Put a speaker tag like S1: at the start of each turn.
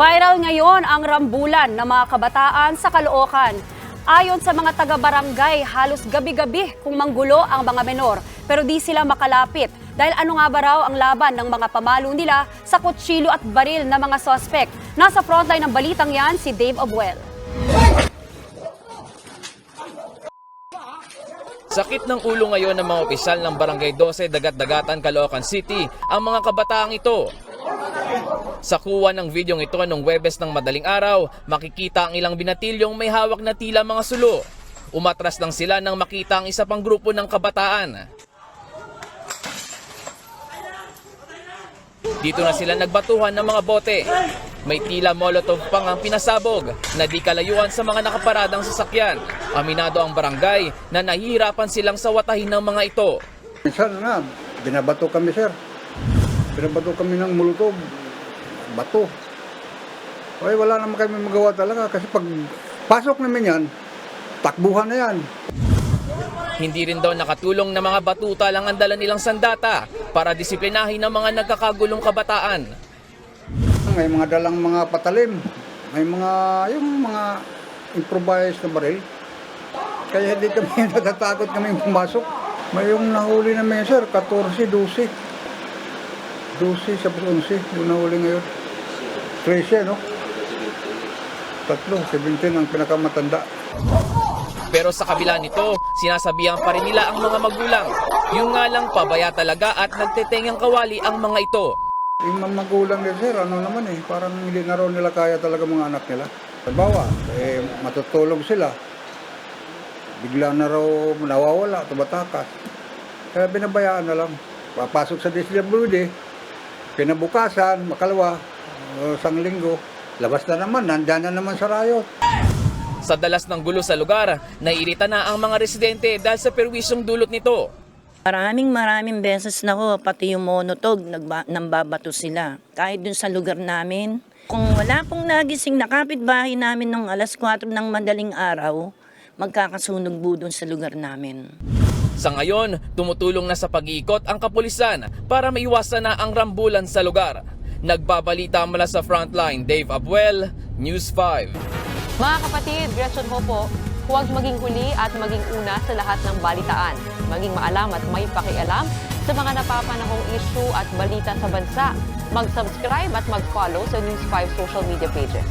S1: Viral ngayon ang rambulan ng mga kabataan sa Caloocan. Ayon sa mga taga-barangay, halos gabi-gabi kung manggulo ang mga menor. Pero di sila makalapit dahil ano nga ba raw ang laban ng mga pamalo nila sa kutsilo at baril na mga sospek. Nasa frontline ng balitang yan si Dave Abuel.
S2: Sakit ng ulo ngayon ng mga opisyal ng Barangay 12 Dagat-Dagatan, Caloocan City ang mga kabataang ito. Sa kuha ng videong ito nung Webes ng madaling araw, makikita ang ilang binatilyong may hawak na tila mga sulo. Umatras lang sila nang makita ang isa pang grupo ng kabataan. Dito na sila nagbatuhan ng mga bote. May tila molotov pang ang pinasabog na di kalayuan sa mga nakaparadang sasakyan. Aminado ang barangay na nahihirapan silang sawatahin ng mga ito.
S3: Minsan nga, binabato kami sir. Binabato kami ng mulutog. Bato. Ay, wala naman kami magawa talaga kasi pag pasok namin yan, takbuhan na yan.
S2: Hindi rin daw nakatulong na mga batuta lang ang dala nilang sandata para disiplinahin ang mga nagkakagulong kabataan.
S3: May mga dalang mga patalim. May mga, yung mga improvised na baril. Kaya hindi kami natatakot kami pumasok. May yung nahuli namin sir, 14, 12. 12 sa 11, yung nahuli ngayon. 13, no? Tatlo, 17 ang pinakamatanda.
S2: Pero sa kabila nito, sinasabihan pa rin nila ang mga magulang. Yung nga lang pabaya talaga at nagtetengang kawali ang mga ito.
S3: Yung mga magulang din sir, ano naman eh, parang hindi na raw nila kaya talaga mga anak nila. Halimbawa, eh, matutulog sila. Bigla na raw nawawala, tumatakas. Kaya binabayaan na lang. Papasok sa DSWD, kinabukasan, makalawa, o isang linggo, labas na naman, nandyan na naman sa rayot.
S2: Sa dalas ng gulo sa lugar, naiirita na ang mga residente dahil sa perwisyong dulot nito.
S4: Maraming maraming beses na ko, pati yung monotog, nagba, nambabato sila. Kahit dun sa lugar namin. Kung wala pong nagising na kapitbahay namin nung alas 4 ng madaling araw, magkakasunog po dun sa lugar namin.
S2: Sa ngayon, tumutulong na sa pag-iikot ang kapulisan para maiwasan na ang rambulan sa lugar. Nagbabalita mula sa frontline, Dave Abuel, News 5.
S5: Mga kapatid, Gretchen ho po, huwag maging huli at maging una sa lahat ng balitaan. Maging maalam at may pakialam sa mga napapanahong issue at balita sa bansa. Mag-subscribe at mag-follow sa News 5 social media pages.